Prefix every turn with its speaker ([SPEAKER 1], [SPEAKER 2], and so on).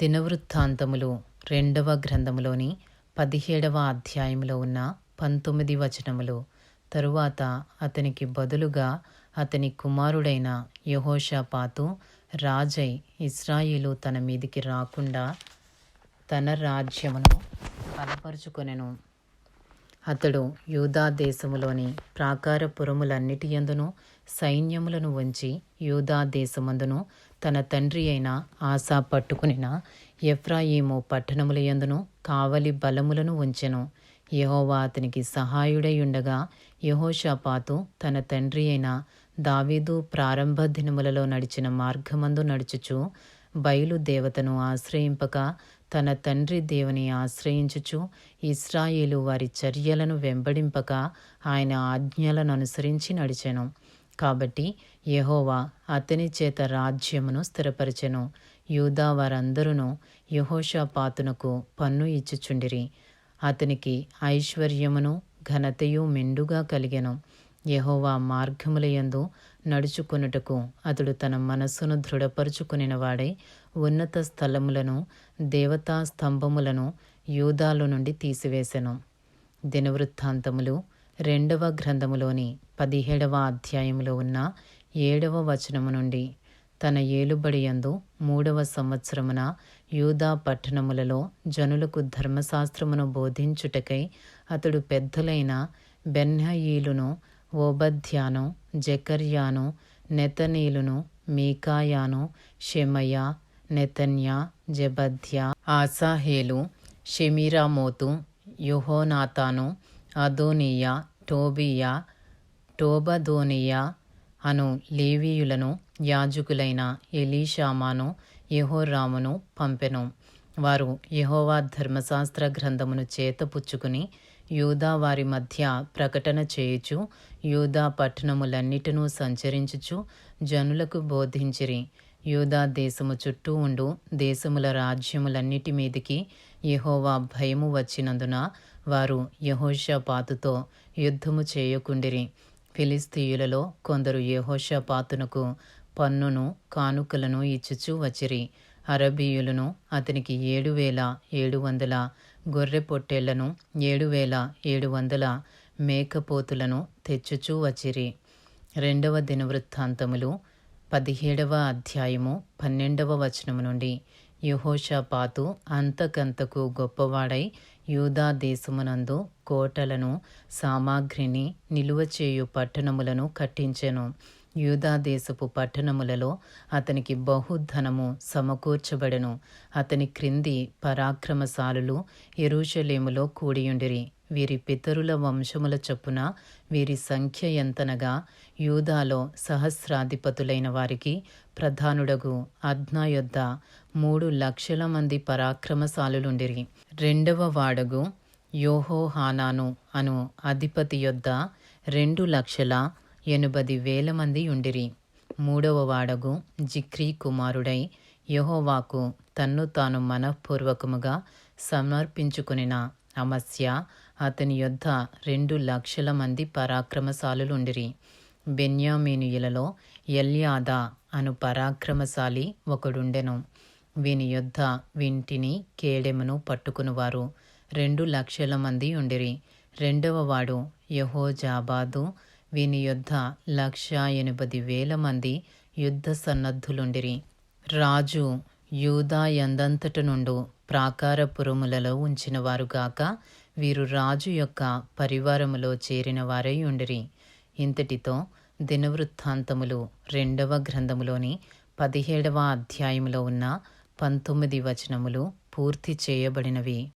[SPEAKER 1] దినవృత్తాంతములు రెండవ గ్రంథములోని పదిహేడవ అధ్యాయంలో ఉన్న పంతొమ్మిది వచనములు తరువాత అతనికి బదులుగా అతని కుమారుడైన యహోషాపాతు రాజై ఇస్రాయిలు తన మీదికి రాకుండా తన రాజ్యమును బలపరుచుకొనెను అతడు యూదా దేశములోని ప్రాకారపురములన్నిటియందును సైన్యములను ఉంచి యూదా దేశమందును తన తండ్రి అయిన ఆశా పట్టుకునిన ఎఫ్రాయిము పట్టణముల కావలి బలములను ఉంచెను యహోవా అతనికి ఉండగా యహోషాపాతు తన తండ్రి అయిన దావీదు ప్రారంభ దినములలో నడిచిన మార్గమందు నడుచుచు బయలు దేవతను ఆశ్రయింపక తన తండ్రి దేవుని ఆశ్రయించుచు ఇస్రాయేలు వారి చర్యలను వెంబడింపక ఆయన ఆజ్ఞలను అనుసరించి నడిచెను కాబట్టి యహోవా అతని చేత రాజ్యమును స్థిరపరచెను యూదా వారందరూను యహోషాపాతునకు పన్ను ఇచ్చుచుండిరి అతనికి ఐశ్వర్యమును ఘనతయు మెండుగా కలిగెను యహోవా మార్గములయందు నడుచుకొనుటకు అతడు తన మనస్సును దృఢపరుచుకునినవాడై ఉన్నత స్థలములను దేవతా స్తంభములను యూదాలు నుండి తీసివేశెను దినవృత్తాంతములు రెండవ గ్రంథములోని పదిహేడవ అధ్యాయంలో ఉన్న ఏడవ వచనము నుండి తన ఏలుబడియందు మూడవ సంవత్సరమున యూదా పట్టణములలో జనులకు ధర్మశాస్త్రమును బోధించుటకై అతడు పెద్దలైన బెన్హయీలును ఓబధ్యాను జకర్యాను నెతనీలును మీకాయాను షెమయ నెతన్యా జబధ్యా ఆసాహేలు షెమీరామోతు యుహోనాతాను అదోనియా టోబియా టోబదోనియా అను లేవీయులను యాజకులైన ఎలీషామాను యహోరామును పంపెను వారు యహోవా ధర్మశాస్త్ర గ్రంథమును చేతపుచ్చుకుని యూదా వారి మధ్య ప్రకటన చేయుచు యూదా పట్టణములన్నిటినూ సంచరించుచు జనులకు బోధించిరి యూదా దేశము చుట్టూ ఉండు దేశముల రాజ్యములన్నిటి మీదికి యహోవా భయము వచ్చినందున వారు యహోషపాతుతో యుద్ధము చేయకుండిరి ఫిలిస్తీయులలో కొందరు యహోషపాతునకు పన్నును కానుకలను ఇచ్చుచూ వచ్చిరి అరబీయులను అతనికి ఏడు వేల ఏడు వందల గొర్రె పొట్టేళ్లను ఏడు వేల ఏడు వందల మేకపోతులను తెచ్చుచూ వచ్చిరి రెండవ దినవృత్తాంతములు పదిహేడవ అధ్యాయము పన్నెండవ వచనము నుండి యుహోషపాతు అంతకంతకు గొప్పవాడై యూదా దేశమునందు కోటలను సామాగ్రిని నిలువ చేయు పట్టణములను కట్టించెను యూదాదేశపు పట్టణములలో అతనికి బహుధనము సమకూర్చబడెను అతని క్రింది పరాక్రమశాలులు ఎరుషలేములో కూడియుండిరి వీరి పితరుల వంశముల చొప్పున వీరి సంఖ్య ఎంతనగా యూదాలో సహస్రాధిపతులైన వారికి ప్రధానుడగు అద్నా యొద్ద మూడు లక్షల మంది పరాక్రమశాలులుండిరి రెండవ వాడగు యోహోహానాను అను అధిపతి యొద్ద రెండు లక్షల ఎనుబది వేల మంది ఉండిరి మూడవ వాడగు జిక్రీ కుమారుడై యహోవాకు తన్ను తాను మనఃపూర్వకముగా సమర్పించుకునిన అమస్య అతని యొద్ద రెండు లక్షల మంది పరాక్రమశాలులుండిరి బెన్యామీనియులలో ఎల్యాదా అను పరాక్రమశాలి ఒకడుండెను వీని యొద్ద వింటిని కేడెమును పట్టుకునివారు రెండు లక్షల మంది ఉండిరి రెండవ వాడు యహోజాబాదు వీని యుద్ధ లక్ష ఎనిమిది వేల మంది యుద్ధ సన్నద్ధులుండిరి రాజు యూదా ఎందంతటి నుండు ప్రాకారపురములలో ఉంచినవారుగాక వీరు రాజు యొక్క పరివారములో చేరిన వారై ఉండిరి ఇంతటితో దినవృత్తాంతములు రెండవ గ్రంథములోని పదిహేడవ అధ్యాయములో ఉన్న పంతొమ్మిది వచనములు పూర్తి చేయబడినవి